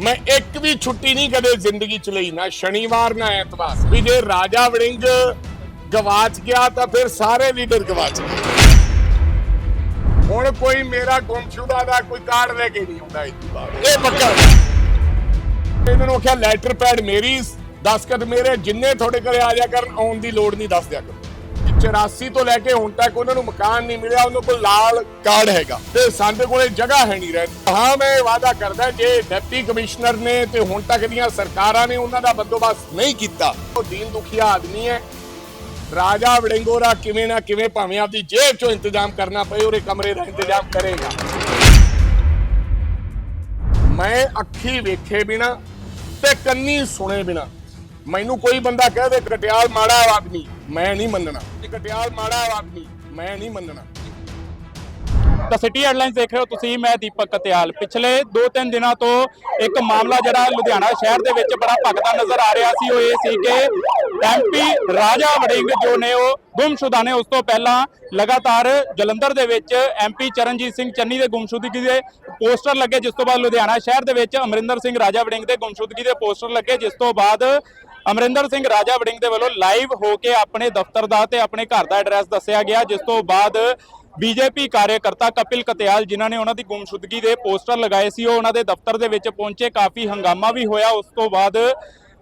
ਮੈਂ ਇੱਕ ਵੀ ਛੁੱਟੀ ਨਹੀਂ ਕਦੇ ਜ਼ਿੰਦਗੀ ਚ ਲਈ, ਨਾ ਸ਼ਨੀਵਾਰ, ਨਾ ਐਤਵਾਰ। ਵੀ ਜੇ ਰਾਜਾ ਵੜਿੰਗ ਗਵਾਚ ਗਿਆ ਤਾਂ ਫਿਰ ਸਾਰੇ ਲੀਡਰ ਗਵਾਚ ਗਏ। ਹੁਣ ਕੋਈ ਮੇਰਾ ਗੁੰਮਸ਼ੁਦਾ ਦਾ ਕੋਈ ਕਾਰਡ ਲੈ ਕੇ ਨਹੀਂ ਆਉਂਦਾ ਇਸ ਬਾਅਦ ਇਹ ਪੱਕਾ ਇਹਨਾਂ ਨੂੰ ਆਖਿਆ ਲੈਟਰ ਪੈਡ ਮੇਰੀ ਦਸਖਤ ਮੇਰੇ, ਜਿੰਨੇ ਤੁਹਾਡੇ ਘਰੇ ਆ ਜਾ ਕਰਨ, ਆਉਣ ਦੀ ਲੋੜ ਨਹੀਂ, ਦੱਸ ਦਿਆ ਕਰੋ। 84 ਤੋਂ ਲੈ ਕੇ ਹੁਣ ਤੱਕ ਉਹਨਾਂ ਨੂੰ ਮਕਾਨ ਨਹੀਂ ਮਿਲਿਆ, ਉਹਨਾਂ ਕੋਲ ਲਾਲ ਕਾਰਡ ਹੈਗਾ ਤੇ ਸਾਡੇ ਕੋਲੇ ਜਗ੍ਹਾ ਹੈ ਨਹੀਂ ਰਹਿ ਹਾਂ, ਮੈਂ ਵਾਅਦਾ ਕਰਦਾ ਜੇ ਡਿਪਟੀ ਕਮਿਸ਼ਨਰ ਨੇ ਤੇ ਹੁਣ ਤੱਕ ਦੀਆਂ ਸਰਕਾਰਾਂ ਨੇ ਉਹਨਾਂ ਦਾ ਬੰਦੋਬਸਤ ਨਹੀਂ ਕੀਤਾ, ਉਹ ਦੀਨ ਦੁਖੀਆ ਆਦਮੀ ਹੈ। ਰਾਜਾ ਵੜਿੰਗੋਰਾ ਕਿਵੇਂ ਨਾ ਕਿਵੇਂ ਭਾਵੇਂ ਆਪਦੀ ਜੇਬ ਚੋਂ ਇੰਤਜ਼ਾਮ ਕਰਨਾ ਪਏ, ਉਹਦੇ ਕਮਰੇ ਦਾ ਇੰਤਜ਼ਾਮ ਕਰੇਗਾ। ਮੈਂ ਅੱਖੀ ਵੇਖੇ ਬਿਨਾ ਤੇ ਕੰਨੀ ਸੁਣੇ ਬਿਨਾ ਮੈਨੂੰ ਕੋਈ ਬੰਦਾ ਕਹਿ ਦੇ, ਕਟਿਆਲ ਮਾੜਾ ਆਦਮੀ। ਮੈਂ ਨਹੀਂ ਮੰਨਣਾ। ਕਟਿਆਲ ਮਾੜਾ ਆਦਮੀ, ਮੈਂ ਨਹੀਂ ਮੰਨਣਾ। ਤਾਂ ਸਿਟੀ ਹੈਡਲਾਈਨਸ ਦੇਖ ਰਹੇ ਹੋ ਤੁਸੀਂ, ਮੈਂ ਦੀਪਕ ਕਤਿਆਲ। ਪਿਛਲੇ 2-3 ਦਿਨਾਂ ਤੋਂ ਇੱਕ ਮਾਮਲਾ ਜਿਹੜਾ ਲੁਧਿਆਣਾ ਸ਼ਹਿਰ ਦੇ ਵਿੱਚ ਬੜਾ ਭਖਦਾ ਨਜ਼ਰ ਆ ਰਿਹਾ ਸੀ, ਉਹ ਇਹ ਸੀ ਕਿ ਐਮਪੀ ਰਾਜਾ ਵੜਿੰਗ ਜੋ ਨੇ, ਉਹ ਗੁੰਮਸ਼ੁਦਾ ਨੇ, ਉਸ ਤੋਂ ਪਹਿਲਾਂ ਲਗਾਤਾਰ ਜਲੰਧਰ ਦੇ ਵਿੱਚ ਐਮਪੀ ਚਰਨਜੀਤ ਸਿੰਘ ਚੰਨੀ ਦੇ ਗੁੰਮਸ਼ੁਦਗੀ ਦੇ ਪੋਸਟਰ ਲੱਗੇ, ਜਿਸ ਤੋਂ ਬਾਅਦ ਲੁਧਿਆਣਾ ਸ਼ਹਿਰ ਦੇ ਵਿੱਚ ਅਮਰਿੰਦਰ ਸਿੰਘ ਰਾਜਾ ਵੜਿੰਗ ਦੇ ਗੁੰਮਸ਼ੁਦਗੀ ਦੇ ਪੋਸਟਰ ਲੱਗੇ, ਜਿਸ ਤੋਂ ਬਾਅਦ ਅਮਰਿੰਦਰ ਸਿੰਘ ਰਾਜਾ ਵੜਿੰਗ ਦੇ ਵੱਲੋਂ ਲਾਈਵ ਹੋ ਕੇ ਆਪਣੇ ਦਫ਼ਤਰ ਦਾ ਤੇ ਆਪਣੇ ਘਰ ਦਾ ਐਡਰੈਸ ਦੱਸਿਆ ਗਿਆ, ਜਿਸ ਤੋਂ ਬਾਅਦ ਬੀਜੇਪੀ ਕਾਰਜਕਰਤਾ ਕਪਿਲ ਕਤਿਆਲ ਜਿਨ੍ਹਾਂ ਨੇ ਉਹਨਾਂ ਦੀ ਗੁੰਮਸ਼ੁਦਗੀ ਦੇ ਪੋਸਟਰ ਲਗਾਏ ਸੀ, ਉਹ ਉਹਨਾਂ ਦੇ ਦਫ਼ਤਰ ਦੇ ਵਿੱਚ ਪਹੁੰਚੇ, ਕਾਫੀ ਹੰਗਾਮਾ ਵੀ ਹੋਇਆ। ਉਸ ਤੋਂ ਬਾਅਦ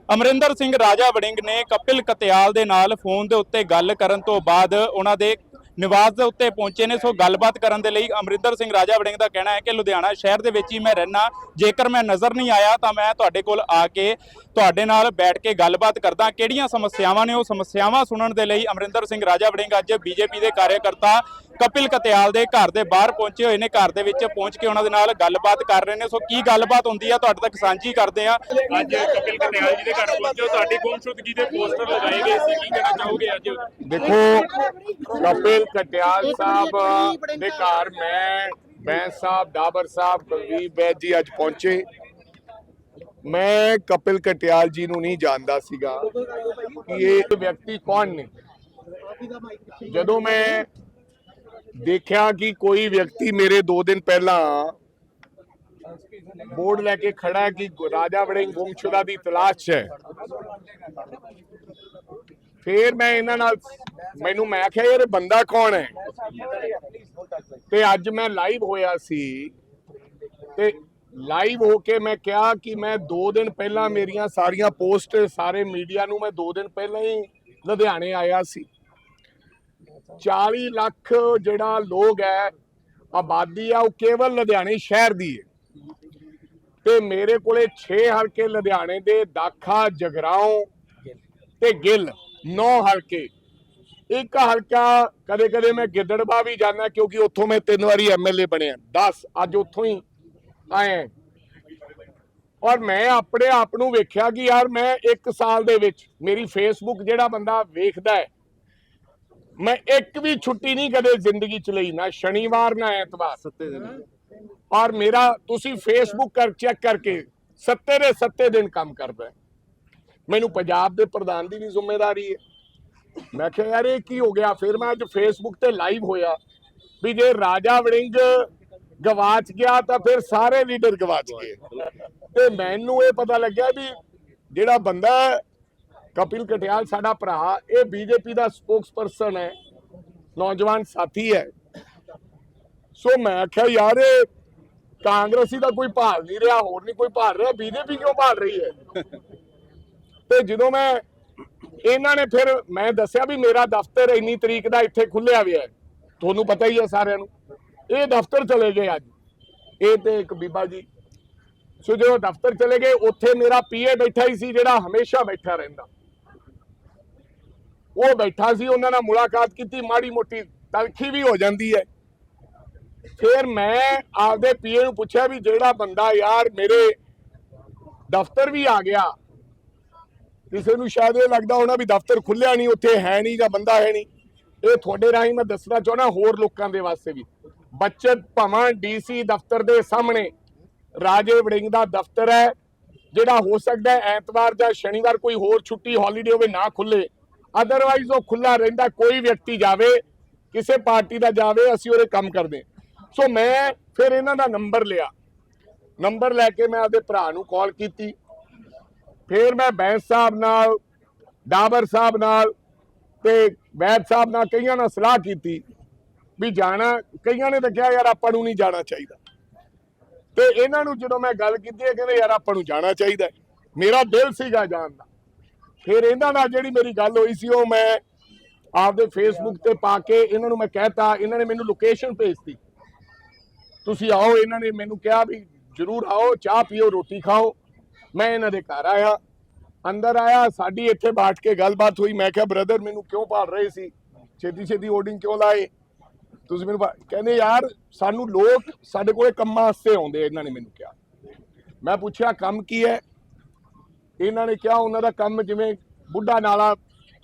ਅਮਰਿੰਦਰ ਸਿੰਘ ਰਾਜਾ ਵੜਿੰਗ ਨੇ ਕਪਿਲ ਕਤਿਆਲ ਦੇ ਨਾਲ ਫੋਨ ਦੇ ਉੱਤੇ ਗੱਲ ਕਰਨ ਤੋਂ ਬਾਅਦ ਉਹਨਾਂ ਦੇ ਨਿਵਾਸ ਦੇ ਉੱਤੇ ਪਹੁੰਚੇ ਨੇ। ਸੋ ਗੱਲਬਾਤ ਕਰਨ ਦੇ ਲਈ ਅਮਰਿੰਦਰ ਸਿੰਘ ਰਾਜਾ ਵੜਿੰਗ ਦਾ ਕਹਿਣਾ ਹੈ ਕਿ ਲੁਧਿਆਣਾ ਸ਼ਹਿਰ ਦੇ ਵਿੱਚ ਹੀ ਮੈਂ ਰਹਿਣਾ ਜੇਕਰ ਮੈਂ ਨਜ਼ਰ ਨਹੀਂ ਆਇਆ ਤਾਂ ਮੈਂ ਤੁਹਾਡੇ ਕੋਲ ਆ ਕੇ ਤੁਹਾਡੇ ਨਾਲ ਬੈਠ ਕੇ ਗੱਲਬਾਤ ਕਰਦਾ। ਕਿਹੜੀਆਂ ਸਮੱਸਿਆਵਾਂ ਨੇ? ਉਹ ਸਮੱਸਿਆਵਾਂ ਸੁਣਨ ਦੇ ਲਈ ਅਮਰਿੰਦਰ ਸਿੰਘ ਰਾਜਾ ਵੜਿੰਗ ਅੱਜ ਬੀਜੇਪੀ ਦੇ ਕਾਰਜਕਰਤਾ ਕਪਿਲ ਕਤਿਆਲ ਦੇ ਘਰ ਦੇ ਬਾਹਰ ਪਹੁੰਚੇ ਹੋਏ ਨੇ ਘਰ ਦੇ ਵਿੱਚ ਪਹੁੰਚ ਕੇ ਉਹਨਾਂ ਦੇ ਨਾਲ ਗੱਲਬਾਤ ਕਰ ਰਹੇ ਨੇ। ਸੋ ਕੀ ਗੱਲਬਾਤ ਹੁੰਦੀ ਆ ਤੁਹਾਡੇ ਤੱਕ ਸਾਂਝੀ ਕਰਦੇ ਆ। ਅੱਜ ਕਪਿਲ ਕਤਿਆਲ ਜੀ ਦੇ ਘਰ ਪਹੁੰਚੇ ਹੋ ਤੁਹਾਡੀ ਗੁੰਮਸ਼ੁਦਗੀ ਦੇ ਪੋਸਟਰ ਲਗਾਏ ਗਏ ਸੀ ਕੀ ਕਹਿਣਾ ਚਾਹੋਗੇ ਅੱਜ? ਦੇਖੋ ਕਪਿਲ ਕਟਿਆਲ ਸਾਹਿਬ ਦੇ ਘਰ ਮੈਂ ਬੈਂਸ ਸਾਹਿਬ ਡਾਬਰ ਸਾਹਿਬ ਕੁਲਦੀਪ ਬੈਦ ਜੀ ਅੱਜ ਪਹੁੰਚੇ। ਮੈਂ ਕਪਿਲ ਕਟਿਆਲ ਜੀ ਨੂੰ ਨਹੀਂ ਜਾਣਦਾ ਸੀਗਾ ਕਿ ਇਹ ਵਿਅਕਤੀ ਕੌਣ ਨੇ। ਜਦੋਂ ਮੈਂ ਦੇਖਿਆ ਕਿ ਕੋਈ ਵਿਅਕਤੀ ਮੇਰੇ 2 ਦਿਨ ਪਹਿਲਾਂ ਬੋਰਡ ਲੈ ਕੇ ਖੜਾ ਕਿ ਰਾਜਾ ਵੜਿੰਗ ਗੁੰਮਸ਼ੁਦਾ ਦੀ ਤਲਾਸ਼ ਹੈ। ਫੇਰ ਮੈਂ ਇਹਨਾਂ ਨਾਲ ਮੈਨੂੰ ਮੈਂ ਆਖਿਆ ਯਾਰ ਬੰਦਾ ਕੌਣ ਹੈ? ਤੇ ਅੱਜ ਮੈਂ ਲਾਈਵ ਹੋਇਆ ਸੀ ਤੇ ਲਾਈਵ ਹੋ ਕੇ ਮੈਂ ਕਿਹਾ ਕਿ ਮੈਂ 2 ਦਿਨ ਪਹਿਲਾਂ ਮੇਰੀਆਂ ਸਾਰੀਆਂ ਪੋਸਟ ਸਾਰੇ ਮੀਡੀਆ ਨੂੰ ਮੈਂ 2 ਦਿਨ ਪਹਿਲਾਂ ਹੀ ਲੁਧਿਆਣੇ ਆਇਆ ਸੀ। 40 ਲੱਖ ਜਿਹੜਾ ਲੋਕ ਹੈ, ਆਬਾਦੀ ਆ, ਉਹ ਕੇਵਲ ਲੁਧਿਆਣੇ ਸ਼ਹਿਰ ਦੀ ਹੈ। ਤੇ ਮੇਰੇ ਕੋਲੇ 6 ਹਲਕੇ ਲੁਧਿਆਣੇ ਦੇ, ਦਾਖਾ, ਜਗਰਾਉਂ ਤੇ ਗਿੱਲ 9 ਹਲਕੇ। ਇੱਕ ਹਲਕਾ ਕਦੇ ਕਦੇ ਮੈਂ ਗਿੱਦੜਬਾ ਵੀ ਜਾਣਾ ਕਿਉਂਕਿ ਉੱਥੋਂ ਮੈਂ ਤਿੰਨ ਵਾਰੀ ਐਮਐਲਏ ਬਣਿਆ। 10 ਅੱਜ ਉੱਥੋਂ ਹੀ ਆਏ ਔਰ ਮੈਂ ਆਪਣੇ ਆਪ ਨੂੰ ਵੇਖਿਆ ਕਿ ਯਾਰ ਮੈਂ 1 ਸਾਲ ਦੇ ਵਿੱਚ, ਮੇਰੀ ਫੇਸਬੁੱਕ ਜਿਹੜਾ ਬੰਦਾ ਵੇਖਦਾ ਹੈ ਮੈਂ ਇੱਕ ਵੀ ਛੁੱਟੀ ਨਹੀਂ ਕਦੇ ਜ਼ਿੰਦਗੀ ਚ ਲਈ ਨਾ ਸ਼ਨੀਵਾਰ ਨਾ ਐਤਵਾਰ। ਸੱਤੇ ਦਿਨ। ਔਰ ਮੇਰਾ ਤੁਸੀਂ ਫੇਸਬੁੱਕ ਕਰ ਚੈੱਕ ਕਰਕੇ ਸੱਤੇ ਦੇ ਸੱਤੇ ਦਿਨ ਕੰਮ ਕਰਦਾ। ਮੈਨੂੰ ਪੰਜਾਬ ਦੇ ਪ੍ਰਧਾਨ ਦੀ ਵੀ ਜ਼ਿੰਮੇਵਾਰੀ ਹੈ। ਮੈਂ ਕਿਹਾ ਯਾਰ ਇਹ ਕੀ ਹੋ ਗਿਆ? ਫਿਰ ਮੈਂ ਅੱਜ ਫੇਸਬੁੱਕ ਤੇ ਲਾਈਵ ਹੋਇਆ ਵੀ ਜੇ ਰਾਜਾ ਵੜਿੰਗ ਗਵਾਚ ਗਿਆ ਤਾਂ ਫਿਰ ਸਾਰੇ ਲੀਡਰ ਗਵਾਚ ਗਏ। ਤੇ ਮੈਨੂੰ ਇਹ ਪਤਾ ਲੱਗਿਆ ਵੀ ਜਿਹੜਾ ਬੰਦਾ ਕਪਿਲ ਕਟਿਆਲ ਸਾਡਾ ਭਰਾ, ਇਹ ਬੀਜੇਪੀ ਦਾ ਸਪੋਕਸਪਰਸਨ ਹੈ, ਨੌਜਵਾਨ ਸਾਥੀ ਹੈ। ਸੋ ਮੈਂ ਆਖਿਆ, ਯਾਰ, ਇਹ ਕਾਂਗਰਸੀ ਦਾ ਕੋਈ ਭਾਲ ਨਹੀਂ ਰਿਹਾ, ਹੋਰ ਨਹੀਂ ਕੋਈ ਭਾਲ ਰਿਹਾ, ਬੀਜੇਪੀ ਕਿਉਂ ਭਾਲ ਰਹੀ ਹੈ? ਤੇ ਜਦੋਂ ਮੈਂ ਇਹਨਾਂ ਨੇ ਫਿਰ ਮੈਂ ਦੱਸਿਆ ਵੀ ਮੇਰਾ ਦਫ਼ਤਰ ਇੰਨੀ ਤਰੀਕ ਦਾ ਇੱਥੇ ਖੁੱਲਿਆ ਹੋਇਆ ਹੈ। ਤੁਹਾਨੂੰ ਪਤਾ ਹੀ ਹੈ ਸਾਰਿਆਂ ਨੂੰ। ਇਹ ਦਫ਼ਤਰ ਚਲੇ ਗਏ ਅੱਜ। ਇਹ ਤੇ ਇੱਕ ਬੀਬਾ ਜੀ। ਸੋ ਜਦੋਂ ਦਫ਼ਤਰ ਚਲੇ ਗਏ, ਉੱਥੇ ਮੇਰਾ ਪੀਏ ਬੈਠਾ ਹੀ ਸੀ, ਜਿਹੜਾ ਹਮੇਸ਼ਾ ਬੈਠਾ ਰਹਿੰਦਾ। ਉਹ ਬੈਠਾ ਸੀ, ਉਹਨਾਂ ਨਾਲ ਮੁਲਾਕਾਤ ਕੀਤੀ, ਮਾੜੀ ਮੋਟੀ ਤਲਖੀ ਵੀ ਹੋ ਜਾਂਦੀ ਹੈ। ਫਿਰ ਮੈਂ ਆਪਦੇ ਪੀਏ ਨੂੰ ਪੁੱਛਿਆ ਵੀ ਜਿਹੜਾ ਬੰਦਾ ਯਾਰ ਮੇਰੇ ਦਫ਼ਤਰ ਵੀ ਆ ਗਿਆ। ਕਿਸੇ ਨੂੰ ਸ਼ਾਇਦ ਇਹ ਲੱਗਦਾ ਹੋਣਾ ਵੀ ਦਫ਼ਤਰ ਖੁੱਲਿਆ ਨਹੀਂ, ਉੱਥੇ ਹੈ ਨਹੀਂ ਜਾਂ ਬੰਦਾ ਹੈ ਨਹੀਂ। ਇਹ ਤੁਹਾਡੇ ਰਾਹੀਂ ਮੈਂ ਦੱਸਣਾ ਚਾਹਣਾ ਹੋਰ ਲੋਕਾਂ ਦੇ ਵਾਸਤੇ ਵੀ। ਬੱਚਤ ਭਵਨ ਡੀਸੀ ਦਫ਼ਤਰ ਦੇ ਸਾਹਮਣੇ। ਰਾਜੇ ਵੜਿੰਗ ਦਾ ਦਫ਼ਤਰ ਹੈ, ਜਿਹੜਾ ਹੋ ਸਕਦਾ ਐਤਵਾਰ ਜਾਂ ਸ਼ਨੀਵਾਰ ਕੋਈ ਹੋਰ ਛੁੱਟੀ ਹੌਲੀਡੇ ਹੋਵੇ ਨਾ ਖੁੱਲੇ। ਅਦਰਵਾਈਜ਼ ਉਹ ਖੁੱਲਾ ਰਹਿੰਦਾ, ਕੋਈ ਵਿਅਕਤੀ ਜਾਵੇ, ਕਿਸੇ ਪਾਰਟੀ ਦਾ ਜਾਵੇ, ਅਸੀਂ ਉਹਦੇ ਕੰਮ ਕਰਦੇ ਸੋ ਮੈਂ ਫਿਰ ਇਹਨਾਂ ਦਾ ਨੰਬਰ ਲਿਆ। ਨੰਬਰ ਲੈ ਕੇ ਮੈਂ ਆਪਦੇ ਭਰਾ ਨੂੰ ਕਾਲ ਕੀਤੀ। ਫਿਰ ਮੈਂ ਬੈਂਸ ਸਾਹਿਬ ਨਾਲ, ਡਾਬਰ ਸਾਹਿਬ ਨਾਲ ਤੇ ਵੈਦ ਸਾਹਿਬ ਨਾਲ ਕਈਆਂ ਨਾਲ ਸਲਾਹ ਕੀਤੀ ਵੀ ਜਾਣਾ, ਕਈਆਂ ਨੇ ਤਾਂ ਕਿਹਾ, ਯਾਰ ਆਪਾਂ ਨੂੰ ਨਹੀਂ ਜਾਣਾ ਚਾਹੀਦਾ। ਤੇ ਇਹਨਾਂ ਨੂੰ ਜਦੋਂ ਮੈਂ ਗੱਲ ਕੀਤੀ, ਇਹ ਕਹਿੰਦੇ, ਯਾਰ ਆਪਾਂ ਨੂੰ ਜਾਣਾ ਚਾਹੀਦਾ ਮੇਰਾ ਦਿਲ ਸੀਗਾ ਜਾਣ ਦਾ। ਫਿਰ ਇਹਨਾਂ ਨਾਲ ਜਿਹੜੀ ਮੇਰੀ ਗੱਲ ਹੋਈ ਸੀ, ਉਹ ਮੈਂ ਆਪਦੇ ਫੇਸਬੁੱਕ ਤੇ ਪਾ ਕੇ ਇਹਨਾਂ ਨੂੰ ਮੈਂ ਕਹਿਤਾ, ਇਹਨਾਂ ਨੇ ਮੈਨੂੰ ਲੋਕੇਸ਼ਨ ਭੇਜਤੀ। ਤੁਸੀਂ ਆਓ, ਇਹਨਾਂ ਨੇ ਮੈਨੂੰ ਕਿਹਾ ਵੀ ਜਰੂਰ ਆਓ, ਚਾਹ ਪੀਓ, ਰੋਟੀ ਖਾਓ। ਮੈਂ ਇਹਨਾਂ ਦੇ ਘਰ ਆਇਆ, ਅੰਦਰ ਆਇਆ, ਸਾਡੀ ਇੱਥੇ ਬਾਟ ਕੇ ਗੱਲਬਾਤ ਹੋਈ। ਮੈਂ ਕਿਹਾ ਬ੍ਰਦਰ ਮੈਨੂੰ ਕਿਉਂ ਭਾਲ ਰਹੇ ਸੀ? ਛੇਤੀ ਛੇਤੀ ਹੋਰਡਿੰਗ ਕਿਉਂ ਲਾਏ? ਤੁਸੀਂ ਮੈਨੂੰ ਕਹਿੰਦੇ, ਯਾਰ, ਸਾਨੂੰ ਲੋਕ ਸਾਡੇ ਕੋਲੇ ਕੰਮਾਂ ਵਾਸਤੇ ਆਉਂਦੇ ਇਹਨਾਂ ਨੇ ਮੈਨੂੰ ਕਿਹਾ। ਮੈਂ ਪੁੱਛਿਆ, ਕੰਮ ਕੀ ਹੈ? ਇਹਨਾਂ ਨੇ ਕਿਹਾ ਉਹਨਾਂ ਦਾ ਕੰਮ ਜਿਵੇਂ ਬੁੱਢਾ ਨਾਲਾ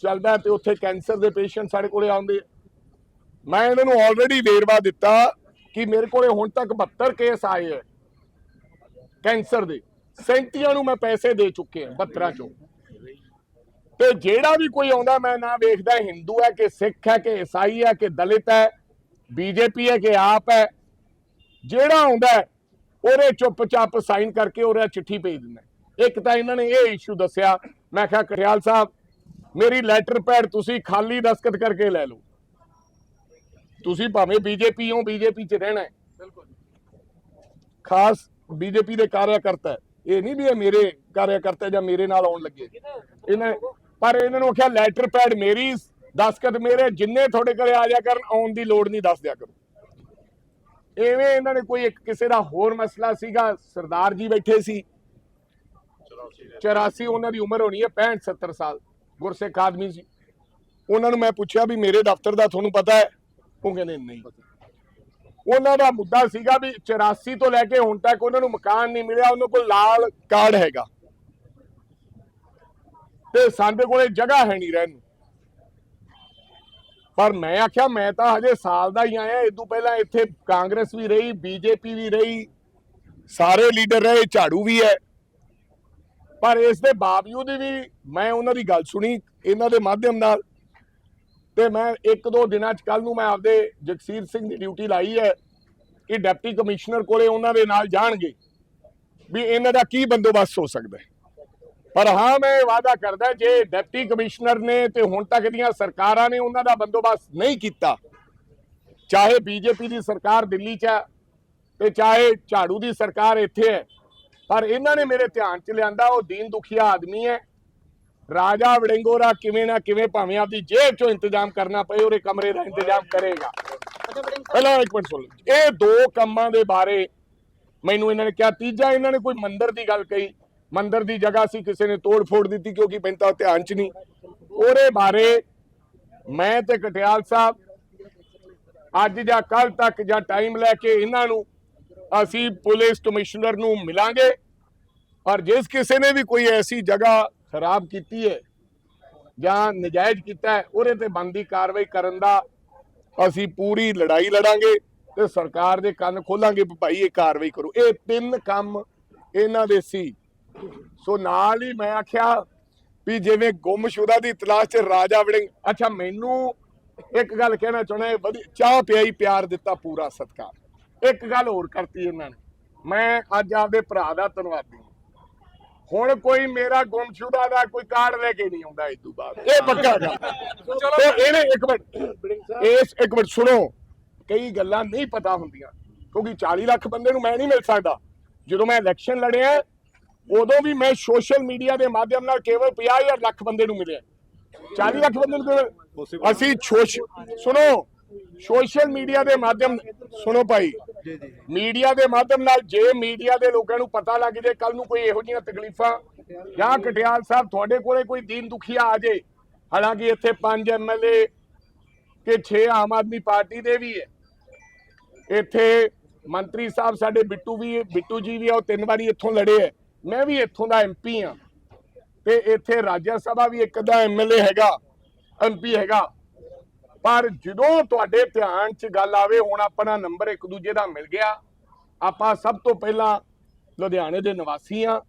ਚੱਲਦਾ ਹੈ ਤੇ ਉੱਥੇ ਕੈਂਸਰ ਦੇ ਪੇਸ਼ੈਂਟ ਸਾਡੇ ਕੋਲੇ ਆਉਂਦੇ ਮੈਂ ਇਹਨਾਂ ਨੂੰ ਆਲਰੇਡੀ ਵੇਰਵਾ ਦਿੱਤਾ ਕਿ ਮੇਰੇ ਕੋਲੇ ਹੁਣ ਤੱਕ 72 ਕੇਸ ਆਏ ਹੈ ਕੈਂਸਰ ਦੇ। 37 ਨੂੰ ਮੈਂ ਪੈਸੇ ਦੇ ਚੁੱਕੇ ਹਾਂ 72 ਚੋਂ। ਤੇ ਜਿਹੜਾ ਵੀ ਕੋਈ ਆਉਂਦਾ ਮੈਂ ਨਾ ਵੇਖਦਾ ਹਿੰਦੂ ਹੈ ਕਿ ਸਿੱਖ ਹੈ ਕਿ ਈਸਾਈ ਹੈ ਕਿ ਦਲਿਤ ਹੈ ਬੀਜੇਪੀ ਹੈ ਕਿ ਆਪ ਹੈ ਜਿਹੜਾ ਆਉਂਦਾ ਹੈ, ਉਹਦੇ ਚੁੱਪਚਾਪ ਸਾਈਨ ਕਰਕੇ ਉਹਦਾ ਚਿੱਠੀ ਭੇਜ ਦਿੰਦਾ। ਇੱਕ ਤਾਂ ਇਹਨਾਂ ਨੇ ਇਹ ਇਸ਼ੂ ਦੱਸਿਆ, ਮੈਂ ਕਿਹਾ ਕਟਿਆਲ ਸਾਹਿਬ, ਮੇਰੀ ਲੈਟਰ ਪੈਡ ਤੁਸੀਂ ਖਾਲੀ ਦਸਖਤ ਕਰਕੇ ਲੈ ਲਓ। ਤੁਸੀਂ ਭਾਵੇਂ ਬੀਜੇਪੀ ਹੋ ਬੀਜੇਪੀ 'ਚ ਰਹਿਣਾ ਹੈ। ਖਾਸ ਬੀਜੇਪੀ ਦੇ ਕਾਰਿਆਕਰਤਾ ਇਹ ਨਹੀਂ ਵੀ ਇਹ ਮੇਰੇ ਕਾਰਿਆਕਰਤਾ ਜਾਂ ਮੇਰੇ ਨਾਲ ਆਉਣ ਲੱਗੇ। ਇਹਨਾਂ ਪਰ ਇਹਨਾਂ ਨੂੰ ਆਖਿਆ ਲੈਟਰ ਪੈਡ ਮੇਰੀ, ਦਸਤਖਤ ਮੇਰੇ, ਜਿੰਨੇ ਤੁਹਾਡੇ ਘਰੇ ਆ ਜਾ ਕਰਨ, ਆਉਣ ਦੀ ਲੋੜ ਨਹੀਂ, ਦੱਸ ਦਿਆ ਕਰੋ। ਐਵੇਂ ਇਹਨਾਂ ਨੇ ਕੋਈ ਇੱਕ ਕਿਸੇ ਦਾ ਹੋਰ ਮਸਲਾ ਸੀਗਾ, ਸਰਦਾਰ ਜੀ ਬੈਠੇ ਸੀ। 84 ਉਹਨਾਂ ਦੀ ਉਮਰ ਹੋਣੀ ਹੈ 65 70 ਸਾਲ, ਗੁਰਸਿੱਖ ਆਦਮੀ ਸੀ ਉਹਨਾਂ ਨੂੰ ਮੈਂ ਪੁੱਛਿਆ ਵੀ ਮੇਰੇ ਦਫ਼ਤਰ ਦਾ ਤੁਹਾਨੂੰ ਪਤਾ ਹੈ? ਉਹ ਕਹਿੰਦੇ, ਨਹੀਂ। ਉਹਨਾਂ ਦਾ ਮੁੱਦਾ ਸੀਗਾ ਵੀ 84 ਤੋਂ ਲੈ ਕੇ ਹੁਣ ਤੱਕ ਉਹਨਾਂ ਨੂੰ ਮਕਾਨ ਨਹੀਂ ਮਿਲਿਆ, ਉਹਨਾਂ ਕੋਲ ਲਾਲ ਕਾਰਡ ਹੈਗਾ। ਤੇ ਸਾਡੇ ਕੋਲੇ ਜਗ੍ਹਾ ਹੈ ਨਹੀਂ ਰਹਿਣ ਨੂੰ। ਪਰ ਮੈਂ ਆਖਿਆ, ਮੈਂ ਤਾਂ ਹਜੇ ਸਾਲ ਦਾ ਹੀ ਆਇਆ ਇਦੋਂ ਪਹਿਲਾਂ ਇੱਥੇ ਕਾਂਗਰਸ ਵੀ ਰਹੀ, ਬੀਜੇਪੀ ਵੀ ਰਹੀ, ਸਾਰੇ ਲੀਡਰ ਰਹੇ, ਝਾੜੂ ਵੀ ਹੈ। ਪਰ ਇਸ ਦੇ ਬਾਵਜੂਦ ਵੀ ਮੈਂ ਉਹਨਾਂ ਦੀ ਗੱਲ ਸੁਣੀ ਇਹਨਾਂ ਦੇ ਮਾਧਿਅਮ ਨਾਲ। ਤੇ ਮੈਂ ਇੱਕ ਦੋ ਦਿਨਾਂ ਚ ਕੱਲ ਨੂੰ ਮੈਂ ਆਪਦੇ ਜਗਸੀਰ ਸਿੰਘ ਦੀ ਡਿਊਟੀ ਲਾਈ ਹੈ ਕਿ ਡਿਪਟੀ ਕਮਿਸ਼ਨਰ ਕੋਲੇ ਉਹਨਾਂ ਦੇ ਨਾਲ ਜਾਣਗੇ ਵੀ ਇਹਨਾਂ ਦਾ ਕੀ ਬੰਦੋਬਸਤ ਹੋ ਸਕਦਾ ਪਰ ਹਾਂ, ਮੈਂ ਵਾਅਦਾ ਕਰਦਾ ਜੇ ਡਿਪਟੀ ਕਮਿਸ਼ਨਰ ਨੇ ਤੇ ਹੁਣ ਤੱਕ ਦੀਆਂ ਸਰਕਾਰਾਂ ਨੇ ਉਹਨਾਂ ਦਾ ਬੰਦੋਬਸਤ ਨਹੀਂ ਕੀਤਾ, ਚਾਹੇ ਬੀਜੇਪੀ ਦੀ ਸਰਕਾਰ ਦਿੱਲੀ 'ਚ ਹੈ ਤੇ ਚਾਹੇ ਝਾੜੂ ਦੀ ਸਰਕਾਰ ਇੱਥੇ ਹੈ ਪਰ ਇਹਨਾਂ ਨੇ ਮੇਰੇ ਧਿਆਨ 'ਚ ਲਿਆਂਦਾ ਉਹ ਦੀਨ ਦੁਖੀਆ ਆਦਮੀ ਹੈ। ਰਾਜਾ ਵੜਿੰਗੋਰਾ ਕਿਵੇਂ ਨਾ ਕਿਵੇਂ ਭਾਵੇਂ ਆਪਦੀ ਜੇਬ 'ਚੋਂ ਇੰਤਜ਼ਾਮ ਕਰਨਾ ਪਏ ਉਹਦੇ ਕਮਰੇ ਦਾ ਇੰਤਜ਼ਾਮ ਕਰੇਗਾ। ਪਹਿਲਾਂ ਇੱਕ ਮਿੰਟ ਸੁਣ। ਇਹ ਦੋ ਕੰਮਾਂ ਦੇ ਬਾਰੇ ਮੈਨੂੰ ਇਹਨਾਂ ਨੇ ਕਿਹਾ। ਤੀਜਾ ਇਹਨਾਂ ਨੇ ਕੋਈ ਮੰਦਿਰ ਦੀ ਗੱਲ ਕਹੀ। ਮੰਦਿਰ ਦੀ ਜਗ੍ਹਾ ਸੀ ਕਿਸੇ ਨੇ ਤੋੜ ਫੋੜ ਦਿੱਤੀ ਕਿਉਂਕਿ ਮੈਨੂੰ ਤਾਂ ਧਿਆਨ 'ਚ ਨਹੀਂ। ਉਹਦੇ ਬਾਰੇ ਮੈਂ ਤੇ ਕਟਿਆਲ ਸਾਹਿਬ ਅੱਜ ਜਾਂ ਕੱਲ ਤੱਕ ਜਾਂ ਟਾਈਮ ਲੈ ਕੇ ਇਹਨਾਂ ਨੂੰ ਅਸੀਂ ਪੁਲਿਸ ਕਮਿਸ਼ਨਰ ਨੂੰ ਮਿਲਾਂਗੇ। ਔਰ ਜਿਸ ਕਿਸੇ ਨੇ ਵੀ ਕੋਈ ਐਸੀ ਜਗ੍ਹਾ ਖਰਾਬ ਕੀਤੀ ਹੈ ਜਾਂ ਨਜਾਇਜ਼ ਕੀਤਾ ਹੈ, ਉਹਦੇ ਤੇ ਬੰਦੀ ਕਾਰਵਾਈ ਕਰਨ ਦਾ ਅਸੀਂ ਪੂਰੀ ਲੜਾਈ ਲੜਾਂਗੇ ਤੇ ਸਰਕਾਰ ਦੇ ਕੰਨ ਖੋਲਾਂਗੇ ਭਾਈ ਇਹ ਕਾਰਵਾਈ ਕਰੋ। ਇਹ ਤਿੰਨ ਕੰਮ ਇਹਨਾਂ ਦੇ ਸੀ। ਸੋ ਨਾਲ ਹੀ ਮੈਂ ਆਖਿਆ ਵੀ ਜਿਵੇਂ ਗੁੰਮਸ਼ੁਦਾ ਦੀ ਤਲਾਸ਼ 'ਚ ਰਾਜਾ ਵੜਿੰਗ, ਅੱਛਾ ਮੈਨੂੰ ਇੱਕ ਗੱਲ ਕਹਿਣਾ ਚਾਹੁੰਦਾ ਵਧੀਆ ਵਧੀ ਚਾਹ ਪਿਆਈ, ਪਿਆਰ ਦਿੱਤਾ ਪੂਰਾ ਸਤਿਕਾਰ। ਇੱਕ ਗੱਲ ਹੋਰ ਕਰਤੀ ਇਹਨਾਂ ਨੇ। ਮੈਂ ਅੱਜ ਆਪਦੇ ਭਰਾ ਦਾ ਧੰਨਵਾਦੀ। ਹੁਣ ਕੋਈ ਮੇਰਾ ਗੁੰਮਸ਼ੁਦਾ ਦਾ ਕੋਈ ਕਾਰਡ ਲੈ ਕੇ ਨਹੀਂ ਆਉਂਦਾ ਇਸ ਤੋਂ ਬਾਅਦ। ਇਹ ਪੱਕਾ ਗੱਲ। ਤੇ ਇਹਨੇ ਇੱਕ ਮਿੰਟ ਇਸ ਇੱਕ ਮਿੰਟ ਸੁਣੋ। ਕਈ ਗੱਲਾਂ ਨਹੀਂ ਪਤਾ ਹੁੰਦੀਆਂ ਕਿਉਂਕਿ 40 ਲੱਖ ਬੰਦੇ ਨੂੰ ਮੈਂ ਨਹੀਂ ਮਿਲ ਸਕਦਾ। ਜਦੋਂ ਮੈਂ ਇਲੈਕਸ਼ਨ ਲੜਿਆ ਉਦੋਂ ਵੀ ਮੈਂ ਸੋਸ਼ਲ ਮੀਡੀਆ ਦੇ ਮਾਧਿਅਮ ਨਾਲ ਕੇਵਲ 50000 ਲੱਖ ਬੰਦੇ ਨੂੰ ਮਿਲਿਆ। 40 ਲੱਖ ਬੰਦੇ ਨੂੰ ਅਸੀਂ ਸੁਣੋ। ਸੋਸ਼ਲ ਮੀਡੀਆ ਦੇ ਮਾਧਿਅਮ ਸੁਣੋ ਭਾਈ। ਮੀਡੀਆ ਦੇ ਮਾਧਿਅਮ ਨਾਲ ਜੇ ਮੀਡੀਆ ਦੇ ਲੋਕਾਂ ਨੂੰ ਪਤਾ ਲੱਗ ਜੇ ਕੱਲ ਨੂੰ ਕੋਈ ਇਹੋ ਜਿਹੀਆਂ ਤਕਲੀਫਾਂ ਜਾਂ ਕਟਿਆਲ ਸਾਹਿਬ ਤੁਹਾਡੇ ਕੋਲੇ ਕੋਈ ਦੀਨ ਦੁਖੀਆ ਆ ਜੇ ਹਾਲਾਂਕਿ ਇੱਥੇ 5 ਐਮਐਲਏ ਕਿ 6 ਆਮ ਆਦਮੀ ਪਾਰਟੀ ਦੇ ਵੀ ਹੈ। ਇੱਥੇ ਮੰਤਰੀ ਸਾਹਿਬ ਸਾਡੇ ਬਿੱਟੂ ਵੀ ਬਿੱਟੂ ਜੀ ਵੀ ਆ ਉਹ ਤਿੰਨ ਵਾਰੀ ਇੱਥੋਂ ਲੜੇ ਹੈ। ਮੈਂ ਵੀ ਇੱਥੋਂ ਦਾ ਐਮਪੀ ਆ ਤੇ ਇੱਥੇ ਰਾਜ ਸਭਾ ਵੀ ਇੱਕ ਦਾ ਐਮਐਲਏ ਹੈਗਾ ਐਮਪੀ ਹੈਗਾ। ਪਰ ਜਦੋਂ ਤੁਹਾਡੇ ਧਿਆਨ 'ਚ ਗੱਲ ਆਵੇ ਹੁਣ ਆਪਣਾ ਨੰਬਰ ਇੱਕ ਦੂਜੇ ਦਾ ਮਿਲ ਗਿਆ। ਆਪਾਂ ਸਭ ਤੋਂ ਪਹਿਲਾਂ ਲੁਧਿਆਣੇ ਦੇ ਨਿਵਾਸੀ ਆ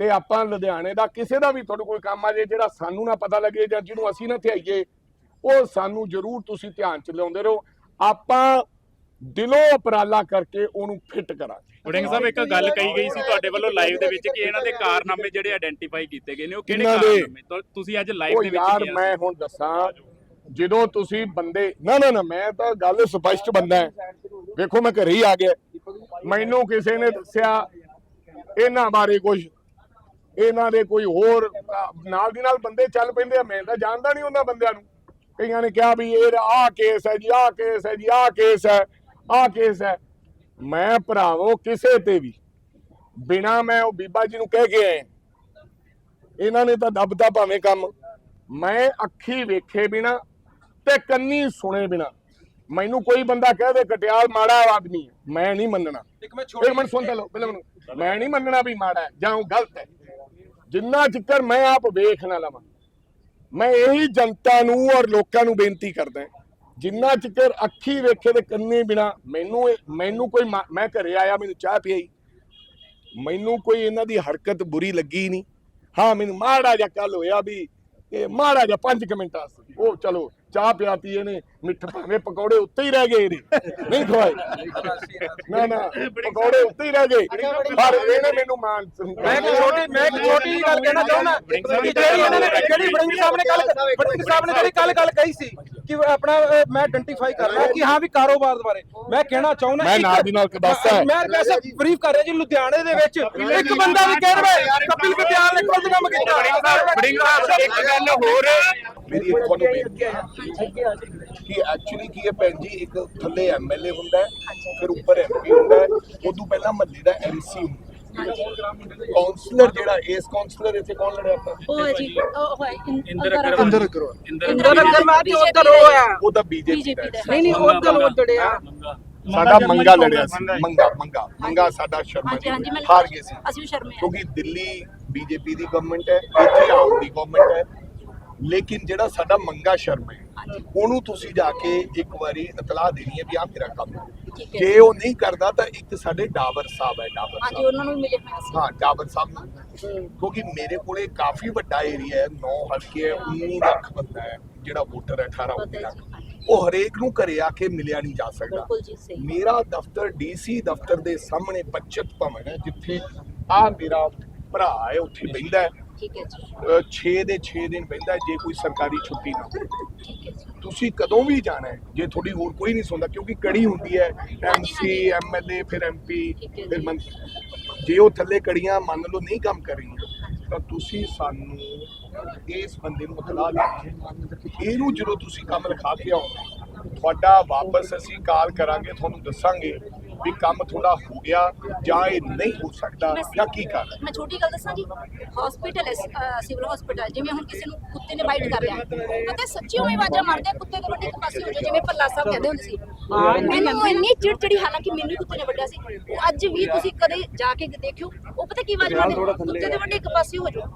ਤੇ ਆਪਾਂ ਲੁਧਿਆਣੇ ਦਾ ਕਿਸੇ ਦਾ ਵੀ ਤੁਹਾਡੇ ਕੋਈ ਕੰਮ ਆ ਜੇ ਜਿਹੜਾ ਸਾਨੂੰ ਨਾ ਪਤਾ ਲੱਗੇ ਜਾਂ ਜਿਹਨੂੰ ਅਸੀਂ ਨਾ ਧਿਆਈਏ ਉਹ ਸਾਨੂੰ ਜ਼ਰੂਰ ਤੁਸੀਂ ਧਿਆਨ 'ਚ ਲਿਆਉਂਦੇ ਰਹੋ। ਆਪਾਂ ਦਿਲੋਂ ਉਪਰਾਲਾ ਕਰਕੇ ਉਹਨੂੰ ਫਿੱਟ ਕਰਾਂਗੇ। ਵੜਿੰਗ ਸਾਹਿਬ ਇੱਕ ਗੱਲ ਕਹੀ ਗਈ ਸੀ ਤੁਹਾਡੇ ਵੱਲੋਂ ਲਾਈਵ ਦੇ ਵਿੱਚ ਕਿ ਇਹਨਾਂ ਦੇ ਕਾਰਨਾਮੇ ਜਿਹੜੇ ਆਇਡੈਂਟੀਫਾਈ ਕੀਤੇ ਗਏ ਨੇ ਉਹ ਕਿਹੜੇ ਕਾਰਨਾਮੇ? ਤੁਸੀਂ ਅੱਜ ਲਾਈਵ ਦੇ ਵਿੱਚ ਯਾਰ ਮੈਂ ਹੁਣ ਦੱਸਾਂ ਜਦੋਂ ਤੁਸੀਂ ਬੰਦੇ, ਨਾ ਨਾ ਨਾ, ਮੈਂ ਤਾਂ ਗੱਲ ਸਪਸ਼ਟ ਬੰਦਾ ਹੈ। ਵੇਖੋ, ਮੈਂ ਘਰੇ ਹੀ ਆ ਗਿਆ। ਮੈਨੂੰ ਕਿਸੇ ਨੇ ਦੱਸਿਆ, ਇਹਨਾਂ ਬਾਰੇ ਕੁਝ ਇਹਨਾਂ ਦੇ ਕੋਈ ਹੋਰ, ਨਾਲ ਦੀ ਨਾਲ ਬੰਦੇ ਚੱਲ ਪੈਂਦੇ ਆ। ਮੈਂ ਤਾਂ ਜਾਣਦਾ ਨਹੀਂ ਉਹਨਾਂ ਬੰਦਿਆਂ ਨੂੰ। ਕਈਆਂ ਨੇ ਕਿਹਾ ਵੀ ਇਹ ਆਹ ਕੇਸ ਹੈ ਜੀ, ਆਹ ਕੇਸ ਹੈ ਜੀ, ਆਹ ਕੇਸ ਹੈ, ਆਹ ਕੇਸ ਹੈ। ਮੈਂ ਭਰਾਵੋ, ਕਿਸੇ ਤੇ ਵੀ, ਬਿਨਾ ਮੈਂ ਉਹ ਬੀਬਾ ਜੀ ਨੂੰ ਕਹਿ ਕੇ ਆਏ। ਇਹਨਾਂ ਨੇ ਤਾਂ ਦੱਬਦਾ ਭਾਵੇਂ ਕੰਮ। ਮੈਂ ਅੱਖੀ ਵੇਖੇ ਬਿਨਾ ਤੇ ਕੰਨੀ ਸੁਣੇ ਬਿਨਾ। ਮੈਨੂੰ ਕੋਈ ਬੰਦਾ ਕਹਿ ਦੇ ਕਟਿਆਲ ਮਾੜਾ ਆਦਮੀ ਹੈ ਮੈਂ ਨਹੀਂ ਮੰਨਣਾ। ਇੱਕ ਮੈਂ ਮਿੰਟ ਸੁਣ ਲਓ ਪਹਿਲਾਂ ਮੈਨੂੰ। ਮੈਂ ਨਹੀਂ ਮੰਨਣਾ ਵੀ ਮਾੜਾ ਹੈ ਜਾਂ ਉਹ ਗਲਤ ਹੈ। ਜਿੰਨਾ ਚਿੱਕਰ ਮੈਂ ਆਪ ਵੇਖ ਨਾ ਲਵਾਂ ਮੈਂ ਇਹੀ ਜਨਤਾ ਨੂੰ ਔਰ ਲੋਕਾਂ ਨੂੰ ਬੇਨਤੀ ਕਰਦਾ ਜਿੰਨਾ ਚਿੱਕਰ ਅੱਖੀ ਵੇਖੇ ਤੇ ਕੰਨੀ ਬਿਨਾ ਮੈਨੂੰ ਮੈਨੂੰ ਕੋਈ ਮਾ- ਘਰੇ ਆਇਆ ਮੈਨੂੰ ਚਾਹ ਪਿਆਈ। ਮੈਨੂੰ ਕੋਈ ਇਹਨਾਂ ਦੀ ਹਰਕਤ ਬੁਰੀ ਲੱਗੀ ਨਹੀਂ। ਹਾਂ ਮੈਨੂੰ ਮਾੜਾ ਜਿਹਾ ਕੱਲ ਹੋਇਆ ਵੀ ਇਹ ਮਾੜਾ ਜਿਹਾ 5 ਮਿੰਟਾਂ ਉਹ ਚਲੋ ਚਾਹ ਪਿਆਤੀ ਇਹਨੇ ਮਿੱਠ ਭਾਵੇਂ ਪਕੌੜੇ ਉੱਤੇ ਹੀ ਰਹਿ ਗਏ ਇਹਦੇ। ਨਹੀਂ ਖਵਾਏ। ਨਾ ਨਾ ਪਕੌੜੇ ਉੱਤੇ ਹੀ ਰਹਿ ਗਏ। ਪਰ ਇਹਨੇ ਮੈਨੂੰ ਮਾਨ ਮੈਂ ਇੱਕ ਛੋਟੀ ਮੈਂ ਇੱਕ ਛੋਟੀ ਜਿਹੀ ਗੱਲ ਕਹਿਣਾ ਚਾਹੁੰਦਾ। ਕਿ ਜਿਹੜੀ ਇਹਨਾਂ ਨੇ ਜਿਹੜੀ ਬੜਿੰਗ ਸਾਹਿਬ ਨੇ ਕੱਲ ਬੜਿੰਗ ਸਾਹਿਬ ਨੇ ਜਿਹੜੀ ਕੱਲ ਗੱਲ ਕਹੀ ਸੀ। ਕਿ ਆਪਣਾ ਅਹ, ਮੈਂ ਆਇਡੈਂਟੀਫਾਈ ਕਰਨਾ ਕਿ ਹਾਂ ਵੀ ਕਾਰੋਬਾਰ ਦੇ ਬਾਰੇ। ਮੈਂ ਕਹਿਣਾ ਚਾਹੁੰਦਾ ਮੈਂ ਨਾਲ ਦੀ ਨਾਲ ਦੱਸਦਾ ਹੈ। ਮੈਂ ਵੈਸੇ ਬਰੀਫ ਕਰ ਰਿਹਾ ਜੀ ਲੁਧਿਆਣੇ ਦੇ ਵਿੱਚ। ਇੱਕ ਬੰਦਾ ਵੀ ਕਹਿ ਰਿਹਾ ਕਪਿਲ ਕਤਿਆਲ ਨੇ ਗਲਤ ਕੰਮ ਕੀਤਾ ਇੱਕ ਗੱਲ ਹੋਰ। ਮੇਰੀ ਇੱਕ ਤੁਹਾਨੂੰ ਬੇਨਤੀ ਹੈ ਕਿ ਐਕਚੁਅਲੀ ਕੀ ਹੈ ਭੈਣ ਜੀ ਇੱਕ ਥੱਲੇ ਐਮਐਲਏ ਹੁੰਦਾ ਹੈ ਫਿਰ ਉੱਪਰ ਐਮਪੀ ਹੁੰਦਾ ਹੈ ਉਦੋਂ ਪਹਿਲਾਂ ਮੱਲੇ ਦਾ ਐਮਸੀ ਹੁੰਦਾ ਕਾਉਂਸਲਰ ਜਿਹੜਾ ਇਸ ਕਾਉਂਸਲਰ ਇੱਥੇ ਕੌਣ ਲੜਿਆ ਆਪਣਾ? ਉਹ ਹੈ ਜੀ ਉਹ ਹੈ ਇੰਦਰ। ਇੰਦਰ ਕਰੋ ਇੰਦਰ ਨਗਰ ਮੈਂ ਤੇ ਉਧਰ ਉਹ ਆ ਉਹਦਾ ਬੀਜੇਪੀ ਬੀਜੇਪੀ ਦਾ ਦਾ ਨਹੀਂ ਨਹੀਂ ਉਧਰ ਉਧੜਿਆ। ਸਾਡਾ ਮੰਗਾ ਲੜਿਆ ਸੀ। ਮੰਗਾ। ਮੰਗਾ ਮੰਗਾ ਸਾਡਾ ਸ਼ਰਮਾ ਹਾਂਜੀ ਹਾਂਜੀ ਮੈਂ ਹਾਰ ਗਏ ਸੀ। ਅਸੀਂ ਵੀ ਸ਼ਰਮੇ ਹਾਂ ਕਿਉਂਕਿ ਦਿੱਲੀ ਬੀਜੇਪੀ ਦੀ ਗਵਰਨਮੈਂਟ ਹੈ ਇੱਥੇ ਆਮ ਦੀ ਗਵਰਨਮੈਂਟ ਹੈ। ਲੇਕਿਨ ਜਿਹੜਾ ਸਾਡਾ ਮੰਗਾ ਸ਼ਰਮਾ ਹੈ ਉਹਨੂੰ ਤੁਸੀਂ ਜਾ ਕੇ ਇੱਕ ਵਾਰੀ ਇਤਲਾਹ ਦੇਣੀ ਹੈ ਵੀ ਆਹ ਮੇਰਾ ਕੰਮ ਹੈ ਹੈ। ਜੇ ਉਹ ਨਹੀਂ ਕਰਦਾ ਤਾਂ ਇੱਕ ਸਾਡੇ ਡਾਬਰ ਸਾਹਿਬ ਹੈ ਡਾਬਰ ਹਾਂਜੀ ਸਾਹਿਬ। ਉਹਨਾਂ ਨੂੰ ਵੀ ਮਿਲੇ ਹੋਏ ਸੀ ਹਾਂ ਡਾਬਰ ਸਾਹਿਬ ਨੂੰ ਕਿਉਂਕਿ ਮੇਰੇ ਕੋਲੇ ਕਾਫੀ ਵੱਡਾ ਏਰੀਆ ਹੈ 9 ਹਲਕੇ ਹੈ 19 ਲੱਖ ਬੰਦਾ ਹੈ ਜਿਹੜਾ ਵੋਟਰ ਹੈ 18 ਪਤਾ 19 ਹੈ ਲੱਖ। ਉਹ ਹਰੇਕ ਨੂੰ ਘਰੇ ਆ ਕੇ ਮਿਲਿਆ ਨਹੀਂ ਜਾ ਸਕਦਾ। ਬਿਲਕੁਲ ਜੀ ਸਹੀ। ਮੇਰਾ ਦਫ਼ਤਰ ਡੀਸੀ ਦਫ਼ਤਰ ਦੇ ਸਾਹਮਣੇ ਬੱਚਤ ਭਵਨ ਹੈ ਜਿੱਥੇ ਆ ਮੇਰਾ ਭਰਾ ਹੈ ਉੱਥੇ ਬੈਠਦਾ ਹੈ। ਠੀਕ ਹੈ ਜੀ। 6 ਦੇ 6 ਦਿਨ ਬੈਠਦਾ ਹੈ ਜੇ ਕੋਈ ਸਰਕਾਰੀ ਛੁੱਟੀ ਨਾ ਹੋਵੇ। ਤੁਸੀਂ ਕਦੋਂ ਵੀ ਜਾਣਾ ਹੈ ਜੇ ਤੁਹਾਡੀ ਹੋਰ ਕੋਈ ਨਹੀਂ ਸੁਣਦਾ ਕਿਉਂਕਿ ਕੜੀ ਹੁੰਦੀ ਹੈ ਐਮਸੀ ਐਮਐਲਏ ਫਿਰ ਐਮਪੀ ਫਿਰ। ਮੰਤਰੀ ਜੇ ਉਹ ਥੱਲੇ ਕੜੀਆਂ ਮੰਨ ਲਓ ਨਹੀਂ ਕੰਮ ਕਰ ਰਹੀਆਂ ਤਾਂ ਤੁਸੀਂ ਸਾਨੂੰ ਇਸ ਬੰਦੇ ਨੂੰ ਇਤਲਾਹ ਦੇ ਇਹਨੂੰ ਜਦੋਂ ਤੁਸੀਂ ਕੰਮ ਲਿਖਾ ਕੇ ਆਓਗੇ ਤੁਹਾਡਾ ਵਾਪਸ ਅਸੀਂ ਕਾਲ ਕਰਾਂਗੇ ਤੁਹਾਨੂੰ ਦੱਸਾਂਗੇ ਵੀ ਕੰਮ ਥੋੜਾ ਹੋ ਗਿਆ ਜਾਂ ਇਹ ਨਹੀਂ ਹੋ ਸਕਦਾ ਜਾਂ ਕੀ ਕਰ ਮੈਂ ਛੋਟੀ ਗੱਲ ਦੱਸਾਂ ਜੀ ਹਸਪੀਟਲ ਸਿਵਲ ਹਸਪੀਟਲ ਜਿਵੇਂ ਹੁਣ ਕਿਸੇ ਨੂੰ ਕੁੱਤੇ ਨੇ ਬਾਈਟ ਕਰ ਲਿਆ। ਪਤਾ ਸੱਚੀ ਉਵੇਂ ਆਵਾਜ਼ਾਂ ਮਾਰਦੇ ਕੁੱਤੇ ਦੇ ਵੱਡੇ ਇੱਕ ਪਾਸੇ ਹੋ ਜਾਓ ਜਿਵੇਂ ਭੱਲਾ ਸਾਹਿਬ ਕਹਿੰਦੇ ਹੁੰਦੇ ਸੀ। ਮੈਨੂੰ ਇੰਨੀ ਚਿੜਚਿੜੀ ਹਾਲਾਂਕਿ ਮੈਨੂੰ ਕੁੱਤੇ ਨੇ ਵੱਡਿਆ ਸੀ। ਉਹ ਅੱਜ ਵੀ ਤੁਸੀਂ ਕਦੇ ਜਾ ਕੇ ਦੇਖਿਓ ਉਹ ਪਤਾ ਕੀ ਆਵਾਜ਼ ਮਾਰਦੇ ਕੁੱਤੇ ਦੇ ਵੱਡੇ ਇੱਕ ਪਾਸੇ ਹੋ ਜਾਓ।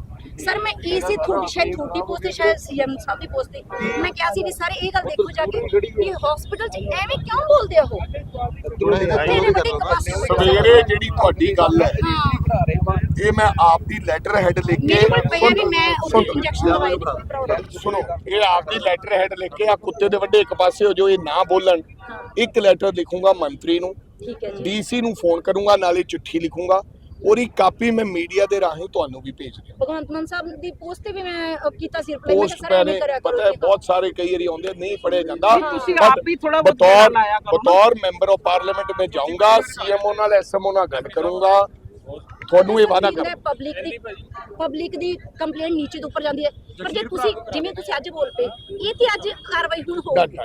ਸਰ ਮੈਂ ਏਸੀ ਤੁਹਾਡੀ ਸ਼ਾਇਦ ਛੋਟੀ ਪੋਸਟ ਤੇ ਸ਼ਾਇਦ ਸੀਐਮ ਸਾਹਿਬ ਦੀ ਪੋਸਟ ਤੇ ਮੈਂ ਕਿਹਾ ਸੀ ਵੀ ਸਾਰੇ ਇਹ ਗੱਲ ਦੇਖੋ ਜਾ ਕੇ ਕਿ ਹਸਪੀਟਲ 'ਚ ਐਵੇਂ ਕਿਉਂ ਬੋਲਦੇ ਆ ਉਹ? ਸਵੇਰੇ ਜਿਹੜੀ ਤੁਹਾਡੀ ਗੱਲ ਹੈ ਇਹ ਮੈਂ ਆਪ ਦੀ ਲੈਟਰ ਹੈਡ ਲਿਖ ਕੇ ਮੇਰੇ ਕੋਲ ਪਈਆ ਵੀ ਮੈਂ ਸੁਣ- ਇੰਜੈਕਸ਼ਨ ਦਵਾਈ ਦੀ ਸੁਣੋ ਇਹ ਲੈਟਰ ਹੈਡ ਲਿਖ ਕੇ ਆ ਕੁੱਤੇ ਦੇ ਵੱਡੇ ਇੱਕ ਪਾਸੇ ਹੋ ਜੋ ਇਹ ਨਾ ਬੋਲਣ। ਇੱਕ ਲੈਟਰ ਲਿਖੂੰਗਾ ਮੰਤਰੀ ਨੂੰ ਠੀਕ ਹੈ ਜੀ। ਡੀਸੀ ਨੂੰ ਫੋਨ ਕਰੂੰਗਾ ਨਾਲੇ ਚਿੱਠੀ ਲਿਖੂੰਗਾ। ਉਹਦੀ ਕਾਪੀ ਮੈਂ ਮੀਡੀਆ ਦੇ ਰਾਹੀਂ ਤੁਹਾਨੂੰ ਵੀ ਭੇਜ ਦਿਆਂ ਭਗਵੰਤ ਮਾਨ ਸਾਹਿਬ ਦੀ ਪੋਸਟ ਤੇ ਵੀ ਮੈਂ ਕੀਤਾ ਸੀ ਰਿਪਲਾਈ ਮੈਂ ਪੋਸਟ ਸਰ ਕਰਿਆ ਕਰੋ ਪਤਾ ਹੈ। ਬਹੁਤ ਸਾਰੇ ਕਈ ਵਾਰੀ ਆਉਂਦੇ ਨਹੀਂ ਪੜਿਆ ਜਾਂਦਾ। ਤੁਸੀਂ ਆਪ ਵੀ ਬਹੁਤ ਬਤੌਰ। ਬਤੌਰ ਮੈਂਬਰ ਆਫ ਪਾਰਲੀਮੈਂਟ ਮੈਂ ਜਾਊਂਗਾ ਸੀਐਮਓ ਨਾਲ ਐਸਐਮਓ ਨਾਲ ਗੱਲ ਕਰੂੰਗਾ। ਤੁਹਾਨੂੰ ਇਹ ਵਾਅਦਾ ਕਰ ਪਬਲਿਕ ਦੀ ਪਬਲਿਕ ਦੀ ਕੰਪਲੇਂਟ ਨੀਚੇ ਤੋਂ ਉੱਪਰ ਜਾਂਦੀ ਹੈ। ਪਰ ਜੇ ਤੁਸੀਂ ਜਿਵੇਂ ਤੁਸੀਂ ਅੱਜ ਬੋਲ ਪਏ ਇਹ ਤੇ ਅੱਜ ਕਾਰਵਾਈ ਹੁਣ ਹੋਊਗੀ।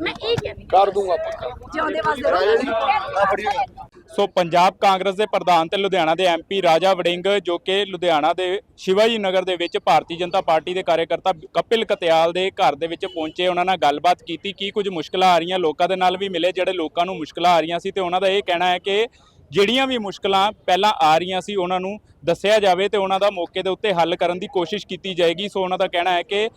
ਮੈਂ ਇਹ ਕਹਿੰਦੀ ਕਰ ਦੂੰਗਾ ਪੱਕਾ ਜਿਉਂਦੇ ਵਾਸਤੇ ਰਹੋ ਸੋ ਪੰਜਾਬ ਕਾਂਗਰਸ ਦੇ ਪ੍ਰਧਾਨ ਤੇ ਲੁਧਿਆਣਾ ਦੇ ਐਮਪੀ ਰਾਜਾ ਵੜਿੰਗ, ਜੋ ਕਿ ਲੁਧਿਆਣਾ ਦੇ ਸ਼ਿਵਾਜੀ ਨਗਰ ਦੇ ਵਿੱਚ ਭਾਰਤੀ ਜਨਤਾ ਪਾਰਟੀ ਦੇ ਕਾਰਜਕਰਤਾ ਕਪਿਲ ਕਤਿਆਲ ਦੇ ਘਰ ਦੇ ਵਿੱਚ ਪਹੁੰਚੇ, ਉਹਨਾਂ ਨਾਲ ਗੱਲਬਾਤ ਕੀਤੀ। ਕੀ ਕੁਝ ਮੁਸ਼ਕਲਾਂ ਆ ਰਹੀਆਂ ਲੋਕਾਂ ਦੇ ਨਾਲ ਵੀ ਮਿਲੇ, ਜਿਹੜੇ ਲੋਕਾਂ ਨੂੰ ਮੁਸ਼ਕਲਾਂ ਆ ਰਹੀਆਂ ਸੀ? ਤੇ ਉਹਨਾਂ ਦਾ ਇਹ ਕਹਿਣਾ ਹੈ ਕਿ ਜਿਹੜੀਆਂ ਵੀ ਮੁਸ਼ਕਲਾਂ ਪਹਿਲਾਂ ਆ ਰਹੀਆਂ ਸੀ, ਉਹਨਾਂ ਨੂੰ ਦੱਸਿਆ ਜਾਵੇ ਤੇ ਉਹਨਾਂ ਦਾ ਮੌਕੇ ਦੇ ਉੱਤੇ ਹੱਲ ਕਰਨ ਦੀ ਕੋਸ਼ਿਸ਼ ਕੀਤੀ ਜਾਏਗੀ। ਸੋ ਉਹਨਾਂ ਦਾ ਕਹਿਣਾ ਹੈ ਕਿ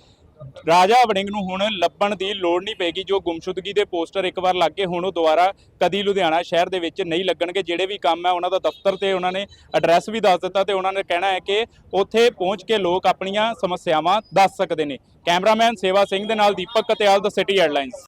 ਰਾਜਾ ਵੜਿੰਗ ਨੂੰ ਹੁਣ ਲੱਭਣ ਦੀ ਲੋੜ ਨਹੀਂ ਪੈਗੀ। ਜੋ ਗੁੰਮਸ਼ੁਦਗੀ ਦੇ ਪੋਸਟਰ ਇੱਕ ਵਾਰ ਲੱਗ ਗਏ, ਹੁਣ ਉਹ ਦੁਬਾਰਾ ਕਦੀ ਲੁਧਿਆਣਾ ਸ਼ਹਿਰ ਦੇ ਵਿੱਚ ਨਹੀਂ ਲੱਗਣਗੇ। ਜਿਹੜੇ ਵੀ ਕੰਮ ਹੈ, ਉਹਨਾਂ ਦਾ ਦਫ਼ਤਰ ਤੇ ਉਹਨਾਂ ਨੇ ਐਡਰੈਸ ਵੀ ਦੱਸ ਦਿੱਤਾ ਤੇ ਉਹਨਾਂ ਨੇ ਕਹਿਣਾ ਹੈ ਕਿ ਉੱਥੇ ਪਹੁੰਚ ਕੇ ਲੋਕ ਆਪਣੀਆਂ ਸਮੱਸਿਆਵਾਂ ਦੱਸ ਸਕਦੇ ਨੇ। ਕੈਮਰਾਮੈਨ ਸੇਵਾ ਸਿੰਘ ਦੇ ਨਾਲ ਦੀਪਕ ਕਤਿਆਲ ਦਾ ਸਿਟੀ ਹੈਡਲਾਈਨਸ